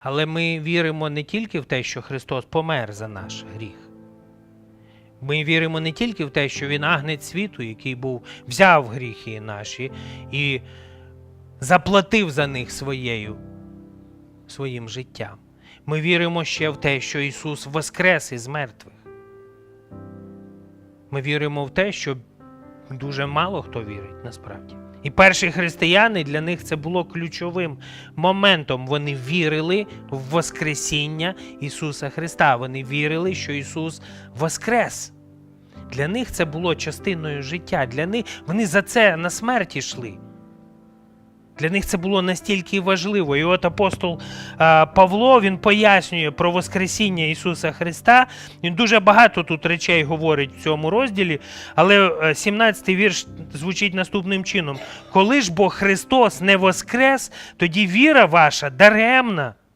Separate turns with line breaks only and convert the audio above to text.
Але ми віримо не тільки в те, що Христос помер за наш гріх. Ми віримо не тільки в те, що Він агнець світу, який був, взяв гріхи наші і заплатив за них своєю, своїм життям. Ми віримо ще в те, що Ісус воскрес із мертвих. Ми віримо в те, що дуже мало хто вірить насправді. І перші християни для них це було ключовим моментом. Вони вірили в Воскресіння Ісуса Христа. Вони вірили, що Ісус Воскрес. Для них це було частиною життя. Для них вони за це на смерть йшли. Для них це було настільки важливо. І от апостол а, Павло він пояснює про Воскресіння Ісуса Христа. Він дуже багато тут речей говорить в цьому розділі, але 17-й вірш звучить наступним чином: Коли ж бо Христос не воскрес, тоді віра ваша даремна.